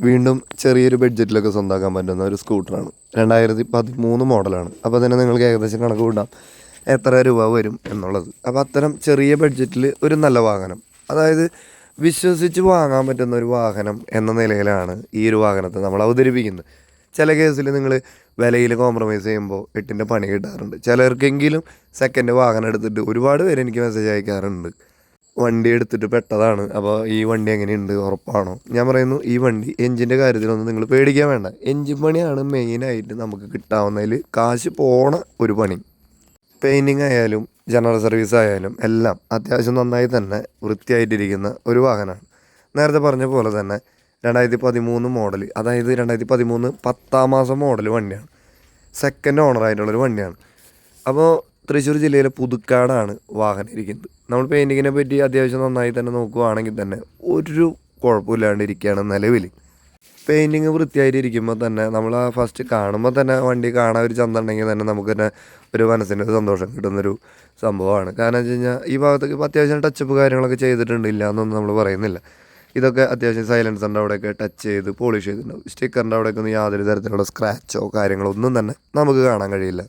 വീണ്ടും ചെറിയൊരു ബഡ്ജറ്റിലൊക്കെ സ്വന്തമാക്കാൻ പറ്റുന്ന ഒരു സ്കൂട്ടറാണ്. രണ്ടായിരത്തി പതിമൂന്ന് മോഡലാണ്. അപ്പോൾ തന്നെ നിങ്ങൾക്ക് ഏകദേശം കണക്ക് കൂട്ടാം. എത്ര രൂപ വരും എന്നുള്ളത്. അപ്പോൾ അത്തരം ചെറിയ ബഡ്ജറ്റിൽ ഒരു നല്ല വാഹനം. അതായത് വിശ്വസിച്ച് വാങ്ങാൻ പറ്റുന്ന ഒരു വാഹനം എന്ന നിലയിലാണ് ഈ ഒരു വാഹനത്തെ നമ്മൾ അവതരിപ്പിക്കുന്നത്. ചില കേസിൽ നിങ്ങൾ വിലയിൽ കോംപ്രമൈസ് ചെയ്യുമ്പോൾ എട്ടിന്റെ പണി കിട്ടാറുണ്ട്. ചിലർക്കെങ്കിലും സെക്കൻഡ് വാഹനം എടുത്തിട്ട് ഒരുപാട് പേര് എനിക്ക് മെസ്സേജ് അയക്കാറുണ്ട്. വണ്ടി എടുത്തിട്ട് പെട്ടതാണ്. അപ്പോൾ ഈ വണ്ടി എങ്ങനെയുണ്ട്? ഉറപ്പാണോ? ഞാൻ പറയുന്നു ഈ വണ്ടി എഞ്ചിന്റെ കാര്യത്തിലൊന്നും നിങ്ങൾ പേടിക്കാൻ വേണ്ട. എഞ്ചിൻ പണിയാണ് മെയിനായിട്ട് നമുക്ക് കിട്ടാവുന്നതിൽ കാശ് പോണ ഒരു പണി. പെയിന്റിങ് ആയാലും ജനറൽ സർവീസ് ആയാലും എല്ലാം അത്യാവശ്യം നന്നായി തന്നെ വൃത്തിയായിട്ടിരിക്കുന്ന ഒരു വാഹനമാണ്. നേരത്തെ പറഞ്ഞ പോലെ തന്നെ രണ്ടായിരത്തി പതിമൂന്ന് മോഡൽ അതായത് രണ്ടായിരത്തി പതിമൂന്ന് പത്താം മാസം മോഡൽ വണ്ടിയാണ്. സെക്കൻഡ് ഓണറായിട്ടുള്ളൊരു വണ്ടിയാണ്. അപ്പോൾ തൃശ്ശൂർ ജില്ലയിലെ പുതുക്കാടാണ് വാഹനം ഇരിക്കുന്നത്. നമ്മൾ പെയിന്റിങ്ങിനെ പറ്റി അത്യാവശ്യം നന്നായി തന്നെ നോക്കുകയാണെങ്കിൽ തന്നെ ഒരു കുഴപ്പമില്ലാണ്ട് ഇരിക്കുകയാണ് നിലവിൽ. പെയിന്റിങ് വൃത്തിയായിട്ട് ഇരിക്കുമ്പോൾ തന്നെ നമ്മൾ ആ ഫസ്റ്റ് കാണുമ്പോൾ തന്നെ വണ്ടി കാണാൻ ഒരു ചന്ത ഉണ്ടെങ്കിൽ തന്നെ നമുക്ക് തന്നെ ഒരു മനസ്സിന് ഒരു സന്തോഷം കിട്ടുന്നൊരു സംഭവമാണ്. കാരണം വെച്ച് കഴിഞ്ഞാൽ ഈ ഭാഗത്തേക്ക് ഇപ്പോൾ അത്യാവശ്യം ടച്ചപ്പ് കാര്യങ്ങളൊക്കെ ചെയ്തിട്ടുണ്ട് ഇല്ല എന്നൊന്നും നമ്മൾ പറയുന്നില്ല. ഇതൊക്കെ അത്യാവശ്യം സൈലൻസറിന്റെ അവിടെയൊക്കെ ടച്ച് ചെയ്ത് പോളിഷ് ചെയ്തിട്ടുണ്ടാവും. സ്റ്റിക്കറിന്റെ അവിടെയൊക്കെ ഒന്നും യാതൊരു തരത്തിലുള്ള സ്ക്രാച്ചോ കാര്യങ്ങളോ ഒന്നും തന്നെ നമുക്ക് കാണാൻ കഴിയില്ല.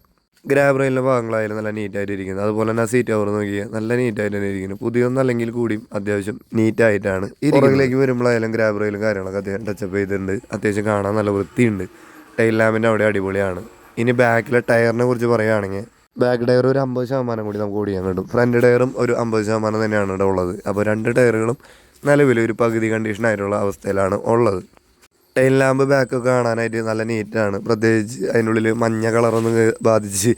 ഗ്രാബ് റെയിലിന്റെ ഭാഗങ്ങളായാലും നല്ല നീറ്റായിട്ട് ഇരിക്കുന്നത് അതുപോലെ തന്നെ സീറ്റ് ഓവർ നോക്കിയാൽ നല്ല നീറ്റായിട്ട് തന്നെ ഇരിക്കുന്നത് പുതിയൊന്നും അല്ലെങ്കിൽ കൂടിയും അത്യാവശ്യം നീറ്റായിട്ടാണ് പുറകിലേക്ക് വരുമ്പോഴായാലും ഗ്രാബ് റെയിലും കാര്യങ്ങളൊക്കെ അത്യാവശ്യം ടച്ചപ്പ് ചെയ്തിട്ടുണ്ട്. അത്യാവശ്യം കാണാൻ നല്ല വൃത്തിയുണ്ട്. ടൈൽ ലാമ്പിന്റെ അവിടെ അടിപൊളിയാണ്. ഇനി ബാക്കിലെ ടയറിനെ കുറിച്ച് പറയുകയാണെങ്കിൽ ബാക്ക് ടയർ ഒരു അമ്പത് ശതമാനം കൂടി നമുക്ക് ഓടിയാൻ കിട്ടും. ഫ്രണ്ട് ടയറും ഒരു അമ്പത് ശതമാനം തന്നെയാണ് ഇവിടെ ഉള്ളത്. അപ്പോൾ രണ്ട് ടയറുകളും നിലവിൽ ഒരു പകുതി കണ്ടീഷൻ ആയിട്ടുള്ള അവസ്ഥയിലാണ് ഉള്ളത്. ടൈൽ ലാമ്പ് ബാക്കൊക്കെ കാണാനായിട്ട് നല്ല നീറ്റാണ് പ്രത്യേകിച്ച് അതിനുള്ളിൽ മഞ്ഞ കളറൊന്നും ബാധിച്ച്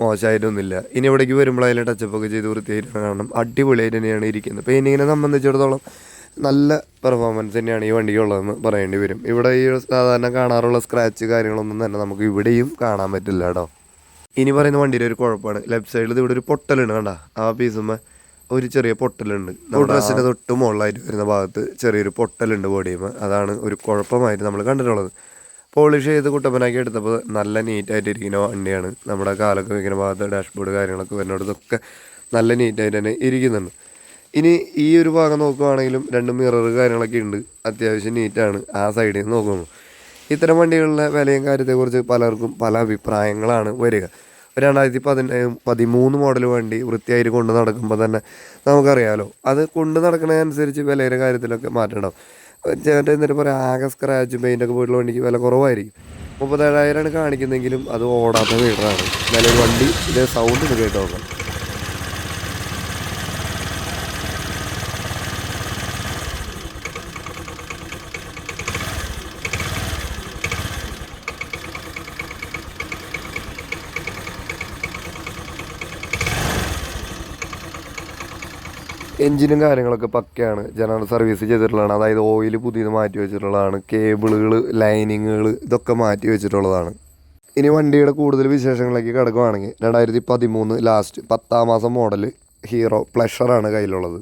മോശമായിട്ടൊന്നുമില്ല. ഇനി ഇവിടേക്ക് വരുമ്പോൾ അതിൽ ടച്ചപ്പൊക്കെ ചെയ്ത് വൃത്തിയായിട്ടാണ് കാണണം. അടിപൊളിയായിട്ട് തന്നെയാണ് ഇരിക്കുന്നത്. പെയിന്റിങ്ങിനെ സംബന്ധിച്ചിടത്തോളം നല്ല പെർഫോമൻസ് തന്നെയാണ് ഈ വണ്ടിക്കുള്ളതെന്ന് പറയേണ്ടി വരും. ഇവിടെ ഈ സാധാരണ കാണാറുള്ള സ്ക്രാച്ച് കാര്യങ്ങളൊന്നും തന്നെ നമുക്ക് ഇവിടെയും കാണാൻ പറ്റില്ല കേട്ടോ. ഇനി പറയുന്ന വണ്ടിയുടെ ഒരു കുഴപ്പമാണ്. ലെഫ്റ്റ് സൈഡിൽ ഇവിടെ ഒരു പൊട്ടലുണ്ട് കണ്ട? ആ പീസുമ്മ ഒരു ചെറിയ പൊട്ടലുണ്ട്. നമ്മുടെ ഡ്രസ്സിന്റെ തൊട്ട് മുകളിലായിട്ട് വരുന്ന ഭാഗത്ത് ചെറിയൊരു പൊട്ടലുണ്ട് ബോഡിയും അതാണ് ഒരു കുഴപ്പമായിട്ട് നമ്മൾ കണ്ടിട്ടുള്ളത്. പോളിഷ് ചെയ്ത് കുട്ടപ്പനാക്കി എടുത്തപ്പോൾ നല്ല നീറ്റായിട്ട് ഇരിക്കുന്ന വണ്ടിയാണ്. നമ്മുടെ കാലൊക്കെ വയ്ക്കുന്ന ഭാഗത്ത് ഡാഷ്ബോർഡ് കാര്യങ്ങളൊക്കെ വരുന്നിടത്തൊക്കെ നല്ല നീറ്റായിട്ട് തന്നെ ഇരിക്കുന്നുണ്ട്. ഇനി ഈ ഒരു ഭാഗം നോക്കുവാണെങ്കിലും രണ്ട് മിറർ കാര്യങ്ങളൊക്കെ ഉണ്ട്. അത്യാവശ്യം നീറ്റാണ് ആ സൈഡിൽ നിന്ന് നോക്കുമ്പോൾ ഇത്തരം വണ്ടികളുടെ വിലയും കാര്യത്തെക്കുറിച്ച് പലർക്കും പല അഭിപ്രായങ്ങളാണ് വരിക. ഒരു രണ്ടായിരത്തി പതിന പതിമൂന്ന് മോഡൽ വണ്ടി വൃത്തിയായിട്ട് കൊണ്ട് നടക്കുമ്പോൾ തന്നെ നമുക്കറിയാമല്ലോ അത് കൊണ്ട് നടക്കുന്നതനുസരിച്ച് വിലയുടെ കാര്യത്തിലൊക്കെ മാറ്റം ഉണ്ടാവും ചേട്ടൻ എന്നിട്ട് പറയാം ആകെ സ്ക്രാച്ച് പെയിന്റൊക്കെ പോയിട്ടുള്ള വണ്ടിക്ക് വില കുറവായിരിക്കും. മുപ്പത്തേഴായിരമാണ് കാണിക്കുന്നതെങ്കിലും അത് ഓടാത്ത മീറ്ററാണ് നല്ലൊരു വണ്ടി ഇതേ സൗണ്ട് ഇത് കേട്ട് നോക്കാം. എഞ്ചിനും കാര്യങ്ങളൊക്കെ പക്കയാണ്. ജനറൽ സർവീസ് ചെയ്തിട്ടുള്ളതാണ്. അതായത് ഓയിൽ പുതിയത് മാറ്റി വെച്ചിട്ടുള്ളതാണ്. കേബിളുകൾ ലൈനിങ്ങുകൾ ഇതൊക്കെ മാറ്റി വെച്ചിട്ടുള്ളതാണ്. ഇനി വണ്ടിയുടെ കൂടുതൽ വിശേഷങ്ങളിലേക്ക് കിടക്കുവാണെങ്കിൽ രണ്ടായിരത്തി പതിമൂന്ന് ലാസ്റ്റ് പത്താം മാസം മോഡൽ ഹീറോ പ്ലഷറാണ് കയ്യിലുള്ളത്.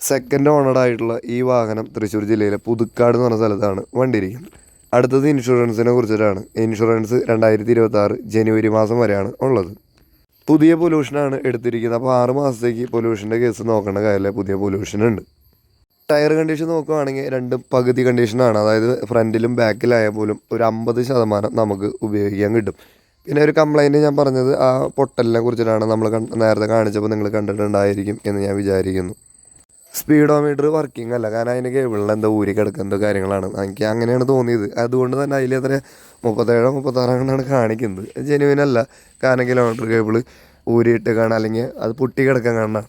സെക്കൻഡ് ഓണഡ് ആയിട്ടുള്ള ഈ വാഹനം തൃശ്ശൂർ ജില്ലയിലെ പുതുക്കാട് എന്ന് പറഞ്ഞ സ്ഥലത്താണ് വണ്ടി ഇരിക്കുന്നത് അടുത്തത് ഇൻഷുറൻസിനെ കുറിച്ചിട്ടാണ്. ഇൻഷുറൻസ് രണ്ടായിരത്തി ഇരുപത്തി ജനുവരി മാസം വരെയാണ് ഉള്ളത്. പുതിയ പൊല്യൂഷനാണ് എടുത്തിരിക്കുന്നത്. അപ്പോൾ ആറ് മാസത്തേക്ക് പൊല്യൂഷന്റെ കേസ് നോക്കേണ്ട കാര്യമില്ല. പുതിയ പൊല്യൂഷൻ ഉണ്ട്. ടയർ കണ്ടീഷൻ നോക്കുകയാണെങ്കിൽ രണ്ട് പകുതി കണ്ടീഷനാണ് അതായത് ഫ്രണ്ടിലും ബാക്കിലായാൽ പോലും ഒരു അമ്പത് ശതമാനം നമുക്ക് ഉപയോഗിക്കാൻ കിട്ടും. പിന്നെ ഒരു കംപ്ലൈന്റ് ഞാൻ പറഞ്ഞത് ആ പൊട്ടലിനെ കുറിച്ചിട്ടാണ് നമ്മൾ നേരത്തെ കാണിച്ചപ്പോൾ നിങ്ങൾ കണ്ടിട്ടുണ്ടായിരിക്കും എന്ന് ഞാൻ വിചാരിക്കുന്നു. സ്പീഡോമീറ്റർ വർക്കിംഗ് അല്ല. കാരണം അതിന്റെ കേബിളിൽ എന്തോ ഊരി കിടക്കുന്ന കാര്യങ്ങളാണ്. എനിക്ക് അങ്ങനെയാണ് തോന്നിയത്. അതുകൊണ്ട് തന്നെ അതിൽ എത്ര മുപ്പത്തേഴോ മുപ്പത്താറോ കണ്ടാണ് കാണിക്കുന്നത്. ജെനുവിൻ അല്ല. കാരണം കിലോമീറ്റർ കേബിൾ ഊരിയിട്ട് കാണാം അല്ലെങ്കിൽ അത് പൊട്ടി കിടക്കാൻ കാണാം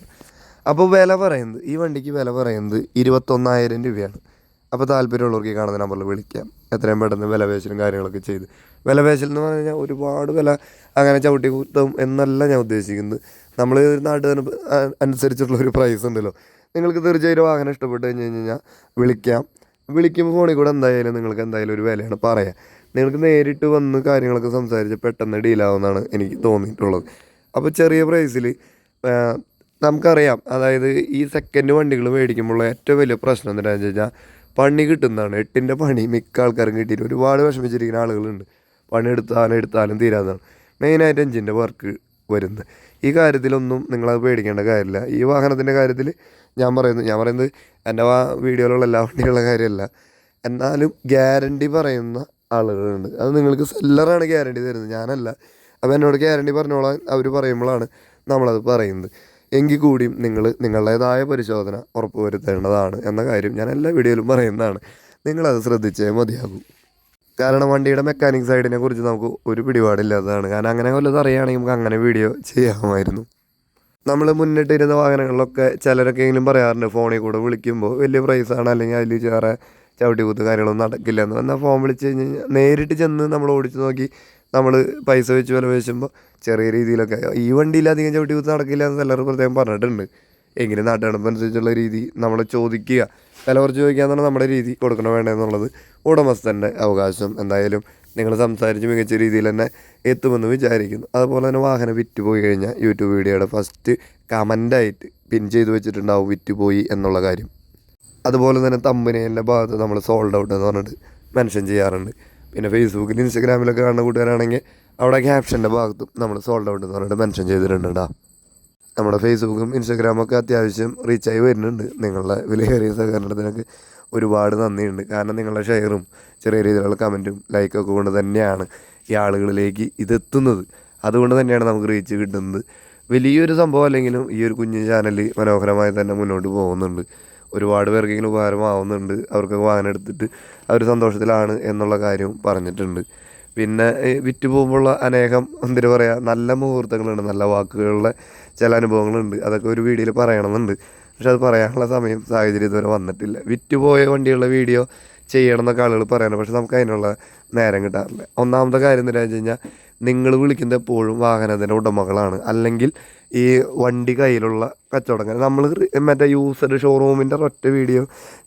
അപ്പോൾ വില പറയുന്നത് ഈ വണ്ടിക്ക് വില പറയുന്നത് ഇരുപത്തൊന്നായിരം രൂപയാണ്. അപ്പോൾ താല്പര്യമുള്ളവർക്ക് ഈ കാണുന്ന നമ്പറിൽ വിളിക്കാം. എത്രയും പെട്ടെന്ന് വില പേശലും കാര്യങ്ങളൊക്കെ ചെയ്ത്. വില പേശൽ എന്ന് പറഞ്ഞു കഴിഞ്ഞാൽ ഒരുപാട് വില അങ്ങനെ ചവിട്ടി കുത്തും എന്നല്ല ഞാൻ ഉദ്ദേശിക്കുന്നത്. നമ്മൾ നാട്ടുകാർ അനുസരിച്ചിട്ടുള്ള ഒരു പ്രൈസ് ഉണ്ടല്ലോ. നിങ്ങൾക്ക് തീർച്ചയായിട്ടും വാഹനം ഇഷ്ടപ്പെട്ട് കഴിഞ്ഞ് കഴിഞ്ഞാൽ വിളിക്കാം. വിളിക്കുമ്പോൾ ഫോണിൽ കൂടെ എന്തായാലും നിങ്ങൾക്ക് എന്തായാലും ഒരു വിലയാണ് പറയാം. നിങ്ങൾക്ക് നേരിട്ട് വന്ന് കാര്യങ്ങളൊക്കെ സംസാരിച്ച് പെട്ടെന്ന് ഡീലാവുമെന്നാണ് എനിക്ക് തോന്നിയിട്ടുള്ളത്. അപ്പോൾ ചെറിയ പ്രൈസിൽ നമുക്കറിയാം. അതായത് ഈ സെക്കൻഡ് വണ്ടികൾ മേടിക്കുമ്പോൾ ഏറ്റവും വലിയ പ്രശ്നം എന്താണെന്ന് വെച്ച് കഴിഞ്ഞാൽ പണി കിട്ടുന്നതാണ്. എട്ടിന്റെ പണി മിക്ക ആൾക്കാരും കിട്ടിയിട്ട് ഒരുപാട് വിഷമിച്ചിരിക്കുന്ന ആളുകളുണ്ട്. പണി എടുത്താലും എടുത്താലും തീരാതാണ് മെയിനായിട്ട് എഞ്ചിന്റെ വർക്ക് വരുന്നത്. ഈ കാര്യത്തിലൊന്നും നിങ്ങളത് പേടിക്കേണ്ട കാര്യമില്ല. ഈ വാഹനത്തിന്റെ കാര്യത്തിൽ ഞാൻ പറയുന്നു ഞാൻ പറയുന്നത് എന്റെ വാ വീഡിയോയിലുള്ള എല്ലാ വണ്ടികളുടെ കാര്യമല്ല. എന്നാലും ഗ്യാരണ്ടി പറയുന്ന ആളുകളുണ്ട്. അത് നിങ്ങൾക്ക് സെല്ലറാണ് ഗ്യാരണ്ടി തരുന്നത്. ഞാനല്ല. അപ്പോൾ എന്നോട് ഗ്യാരണ്ടി പറഞ്ഞോളാൻ അവർ പറയുമ്പോഴാണ് നമ്മളത് പറയുന്നത്. എങ്കിൽ കൂടിയും നിങ്ങൾ നിങ്ങളുടേതായ പരിശോധന ഉറപ്പുവരുത്തേണ്ടതാണ് എന്ന കാര്യം ഞാൻ എല്ലാ വീഡിയോയിലും പറയുന്നതാണ്. നിങ്ങളത് ശ്രദ്ധിച്ചേ മതിയാകും. കാരണം വണ്ടിയുടെ മെക്കാനിക് സൈഡിനെ കുറിച്ച് നമുക്ക് ഒരു പിടിപാടില്ലാത്തതാണ് കാരണം അങ്ങനെ വല്ലതും അറിയുകയാണെങ്കിൽ നമുക്ക് അങ്ങനെ വീഡിയോ ചെയ്യാമായിരുന്നു. നമ്മൾ മുന്നിട്ടിരുന്ന വാഹനങ്ങളിലൊക്കെ ചിലരൊക്കെയെങ്കിലും പറയാറുണ്ട് ഫോണിൽ കൂടെ വിളിക്കുമ്പോൾ വലിയ പ്രൈസ് ആണ് അല്ലെങ്കിൽ അതിൽ വേറെ ചവിട്ടി കുത്ത് കാര്യങ്ങളൊന്നും നടക്കില്ല എന്ന്. എന്നാൽ ഫോൺ വിളിച്ച് കഴിഞ്ഞ് നേരിട്ട് ചെന്ന് നമ്മൾ ഓടിച്ചു നോക്കി നമ്മൾ പൈസ വെച്ച് വില വെച്ചുമ്പോൾ ചെറിയ രീതിയിലൊക്കെ ഈ വണ്ടിയിൽ അധികം ചവിട്ടി കുത്ത് നടക്കില്ല എന്ന് എല്ലാവരും പ്രത്യേകം പറഞ്ഞിട്ടുണ്ട്. എങ്കിലും നാട്ടുകാരനുസരിച്ചുള്ള രീതി നമ്മൾ ചോദിക്കുക. വില കുറച്ച് ചോദിക്കുക എന്നാണ് നമ്മുടെ രീതി കൊടുക്കണോ വേണ്ടതെന്നുള്ളത്. ഉടമസ്ഥന്റെ അവകാശം എന്തായാലും നിങ്ങൾ സംസാരിച്ച് മികച്ച രീതിയിൽ തന്നെ എത്തുമെന്ന് വിചാരിക്കുന്നു. അതുപോലെ തന്നെ വാഹനം വിറ്റ് പോയി കഴിഞ്ഞാൽ യൂട്യൂബ് വീഡിയോയുടെ ഫസ്റ്റ് കമന്റായിട്ട് പിൻ ചെയ്ത് വെച്ചിട്ടുണ്ടാവും വിറ്റ് പോയി എന്നുള്ള കാര്യം. അതുപോലെ തന്നെ തമ്പനയിലെ ഭാഗത്ത് നമ്മൾ സോൾഡ് ഔട്ട് എന്ന് പറഞ്ഞിട്ട് മെൻഷൻ ചെയ്യാറുണ്ട്. പിന്നെ ഫേസ്ബുക്കിൽ ഇൻസ്റ്റാഗ്രാമിലൊക്കെ കാണുന്ന കൂട്ടുകാരാണെങ്കിൽ അവിടെ ക്യാപ്ഷന്റെ ഭാഗത്തും നമ്മൾ സോൾഡ് ഔട്ട് എന്ന് പറഞ്ഞിട്ട് മെൻഷൻ ചെയ്തിട്ടുണ്ട് കേട്ടോ നമ്മുടെ ഫേസ്ബുക്കും ഇൻസ്റ്റാഗ്രാമും ഒക്കെ അത്യാവശ്യം ആയി വരുന്നുണ്ട്. നിങ്ങളുടെ വിലയേറിയ സഹകരണത്തിനൊക്കെ ഒരുപാട് നന്ദിയുണ്ട്. കാരണം നിങ്ങളുടെ ഷെയറും ചെറിയ രീതിയിലുള്ള കമന്റും ലൈക്കൊക്കെ കൊണ്ട് തന്നെയാണ് ഈ ആളുകളിലേക്ക് ഇതെത്തുന്നത് അതുകൊണ്ട് തന്നെയാണ് നമുക്ക് റീച്ച് കിട്ടുന്നത്. വലിയൊരു സംഭവം അല്ലെങ്കിലും ഈ ഒരു കുഞ്ഞു ചാനൽ മനോഹരമായി തന്നെ മുന്നോട്ട് പോകുന്നുണ്ട്. ഒരുപാട് പേർക്കെങ്കിലും ഉപകാരമാവുന്നുണ്ട്. അവർക്കൊക്കെ വാഹനം എടുത്തിട്ട് അവർ സന്തോഷത്തിലാണ് എന്നുള്ള കാര്യവും പറഞ്ഞിട്ടുണ്ട്. പിന്നെ വിറ്റ് പോകുമ്പോഴുള്ള അനേകം എന്തിനു പറയുക നല്ല മുഹൂർത്തങ്ങളുണ്ട് നല്ല വാക്കുകളുടെ ചില അനുഭവങ്ങളുണ്ട്. അതൊക്കെ ഒരു വീഡിയോയിൽ പറയണമെന്നുണ്ട്. പക്ഷെ അത് പറയാനുള്ള സമയം സാഹചര്യം ഇതുവരെ വന്നിട്ടില്ല. വിറ്റ് പോയ വണ്ടിയുള്ള വീഡിയോ ചെയ്യണം എന്നൊക്കെ ആളുകൾ പറയണം പക്ഷെ നമുക്ക് അതിനുള്ള നേരം കിട്ടാറില്ല. ഒന്നാമത്തെ കാര്യം എന്താ വെച്ച് കഴിഞ്ഞാൽ നിങ്ങൾ വിളിക്കുന്ന എപ്പോഴും വാഹനത്തിന്റെ ഉടമകളാണ്. അല്ലെങ്കിൽ ഈ വണ്ടി കയ്യിലുള്ള കച്ചവടങ്ങൾ നമ്മൾ മറ്റേ യൂസഡ് ഷോറൂമിന്റെ ഒറ്റ വീഡിയോ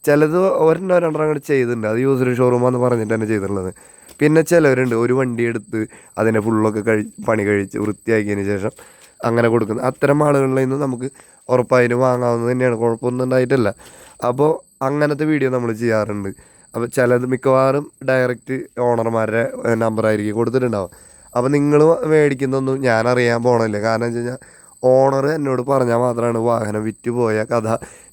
ചിലത് ഒരെണ്ണോ രണ്ടെണ്ണം അങ്ങോട്ട് ചെയ്തിട്ടുണ്ട്. അത് യൂസർ ഷോറൂമാണെന്ന് പറഞ്ഞിട്ട് തന്നെ ചെയ്തിട്ടുള്ളത്. പിന്നെ ചിലവരുണ്ട് ഒരു വണ്ടി എടുത്ത് അതിനെ ഫുള്ളൊക്കെ കഴി പണി കഴിച്ച് വൃത്തിയാക്കിയതിന് ശേഷം അങ്ങനെ കൊടുക്കുന്നത് അത്തരം ആളുകളിൽ നിന്ന് നമുക്ക് ഉറപ്പായിട്ടും വാങ്ങാവുന്നത് തന്നെയാണ്. കുഴപ്പമൊന്നും ഉണ്ടായിട്ടല്ല. അപ്പോൾ അങ്ങനത്തെ വീഡിയോ നമ്മൾ ചെയ്യാറുണ്ട്. അപ്പോൾ ചിലത് മിക്കവാറും ഡയറക്റ്റ് ഓണർമാരുടെ നമ്പറായിരിക്കും കൊടുത്തിട്ടുണ്ടാവും അപ്പോൾ നിങ്ങൾ മേടിക്കുന്നൊന്നും ഞാനറിയാൻ പോകണില്ല കാരണം വെച്ച് കഴിഞ്ഞാൽ ഓണർ എന്നോട് പറഞ്ഞാൽ മാത്രമാണ് വാഹനം വിറ്റ് പോയ കഥ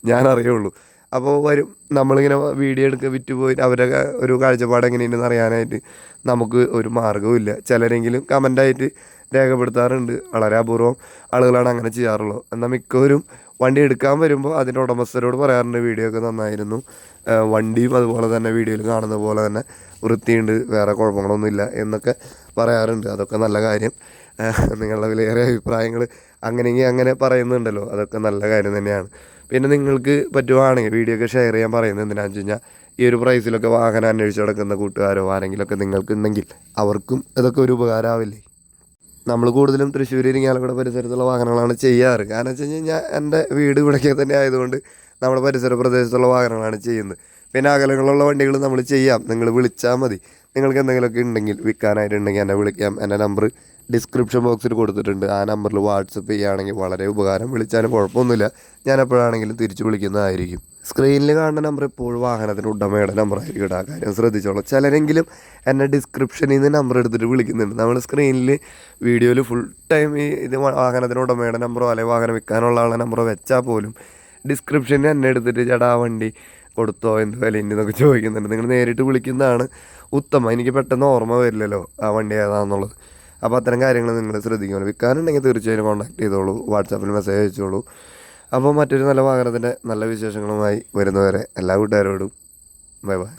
ഞാൻ അറിയുള്ളൂ അപ്പോൾ വരും. നമ്മളിങ്ങനെ വീഡിയോ എടുക്കുക വിറ്റ് പോയി അവരെ ഒരു കാഴ്ചപ്പാട് എങ്ങനെയുണ്ടെന്ന് അറിയാനായിട്ട് നമുക്ക് ഒരു മാർഗവുമില്ല ചിലരെങ്കിലും കമന്റായിട്ട് രേഖപ്പെടുത്താറുണ്ട്. വളരെ അപൂർവം ആളുകളാണ് അങ്ങനെ ചെയ്യാറുള്ളത്. എന്നാൽ മിക്കവരും വണ്ടി എടുക്കാൻ വരുമ്പോൾ അതിന്റെ ഉടമസ്ഥരോട് പറയാറുണ്ട് വീഡിയോ ഒക്കെ നന്നായിരുന്നു. വണ്ടിയും അതുപോലെ തന്നെ വീഡിയോയിൽ കാണുന്ന പോലെ തന്നെ വൃത്തിയുണ്ട്. വേറെ കുഴപ്പങ്ങളൊന്നുമില്ല എന്നൊക്കെ പറയാറുണ്ട്. അതൊക്കെ നല്ല കാര്യം. നിങ്ങളുടെ വിലയേറെ അഭിപ്രായങ്ങൾ അങ്ങനെയെങ്കിൽ അങ്ങനെ പറയുന്നുണ്ടല്ലോ. അതൊക്കെ നല്ല കാര്യം തന്നെയാണ്. പിന്നെ നിങ്ങൾക്ക് പറ്റുവാണെങ്കിൽ വീഡിയോ ഒക്കെ ഷെയർ ചെയ്യാൻ പറയുന്നത് എന്തിനാണെന്ന് വെച്ച് കഴിഞ്ഞാൽ ഈ ഒരു പ്രൈസിലൊക്കെ വാഹനം അന്വേഷിച്ച് നടക്കുന്ന കൂട്ടുകാരോ ആരെങ്കിലുമൊക്കെ നിങ്ങൾക്കുണ്ടെങ്കിൽ അവർക്കും ഇതൊക്കെ ഒരു ഉപകാരമാവില്ലേ നമ്മൾ കൂടുതലും തൃശ്ശൂർ ഇരിങ്ങാലക്കുട പരിസരത്തുള്ള വാഹനങ്ങളാണ് ചെയ്യാറ്. കാരണം വെച്ച് കഴിഞ്ഞാൽ എന്റെ വീട് ഇവിടേക്ക് തന്നെ ആയതുകൊണ്ട് നമ്മുടെ പരിസര പ്രദേശത്തുള്ള വാഹനങ്ങളാണ് ചെയ്യുന്നത്. പിന്നെ അകലങ്ങളുള്ള വണ്ടികൾ നമ്മൾ ചെയ്യാം. നിങ്ങൾ വിളിച്ചാൽ മതി. നിങ്ങൾക്ക് എന്തെങ്കിലുമൊക്കെ ഉണ്ടെങ്കിൽ വിൽക്കാനായിട്ടുണ്ടെങ്കിൽ എന്നെ വിളിക്കാം. എന്റെ നമ്പർ ഡിസ്ക്രിപ്ഷൻ ബോക്സിൽ കൊടുത്തിട്ടുണ്ട്. ആ നമ്പറിൽ വാട്സപ്പ് ചെയ്യുകയാണെങ്കിൽ വളരെ ഉപകാരം വിളിച്ചാലും കുഴപ്പമൊന്നുമില്ല. ഞാൻ എപ്പോഴാണെങ്കിലും തിരിച്ചു വിളിക്കുന്നതായിരിക്കും. സ്ക്രീനിൽ കാണുന്ന നമ്പർ ഇപ്പോൾ വാഹനത്തിന്റെ ഉടമയുടെ കേട്ടോ ആ കാര്യം ശ്രദ്ധിച്ചോളൂ. ചിലരെങ്കിലും എന്നെ ഡിസ്ക്രിപ്ഷനിൽ നിന്ന് നമ്പർ എടുത്തിട്ട് വിളിക്കുന്നുണ്ട്. നമ്മൾ സ്ക്രീനിൽ വീഡിയോയിൽ ഫുൾ ടൈം ഈ ഇത് വാഹനത്തിന്റെ ഉടമയുടെ നമ്പറോ അല്ലെങ്കിൽ വാഹനം വിൽക്കാനുള്ള ആളുടെ നമ്പറോ വെച്ചാൽ പോലും ഡിസ്ക്രിപ്ഷനിൽ എന്നെ എടുത്തിട്ട് ചേട്ടാ വണ്ടി കൊടുത്തോ? എന്ത് വില എന്നൊക്കെ ചോദിക്കുന്നുണ്ട്. നിങ്ങൾ നേരിട്ട് വിളിക്കുന്നതാണ് ഉത്തമം. എനിക്ക് പെട്ടെന്ന് ഓർമ്മ വരില്ലല്ലോ ആ വണ്ടി ഏതാണെന്നുള്ളത് അപ്പോൾ അത്തരം കാര്യങ്ങൾ നിങ്ങൾ ശ്രദ്ധിക്കണം. വിൽക്കാനുണ്ടെങ്കിൽ തീർച്ചയായും കോൺടാക്ട് ചെയ്തോളൂ. വാട്സാപ്പിൽ മെസ്സേജ് അയച്ചോളൂ. അപ്പോൾ മറ്റൊരു നല്ല വാഹനത്തിന്റെ നല്ല വിശേഷങ്ങളുമായി വരുന്നവരെ എല്ലാ കൂട്ടുകാരോടും ബൈ ബൈ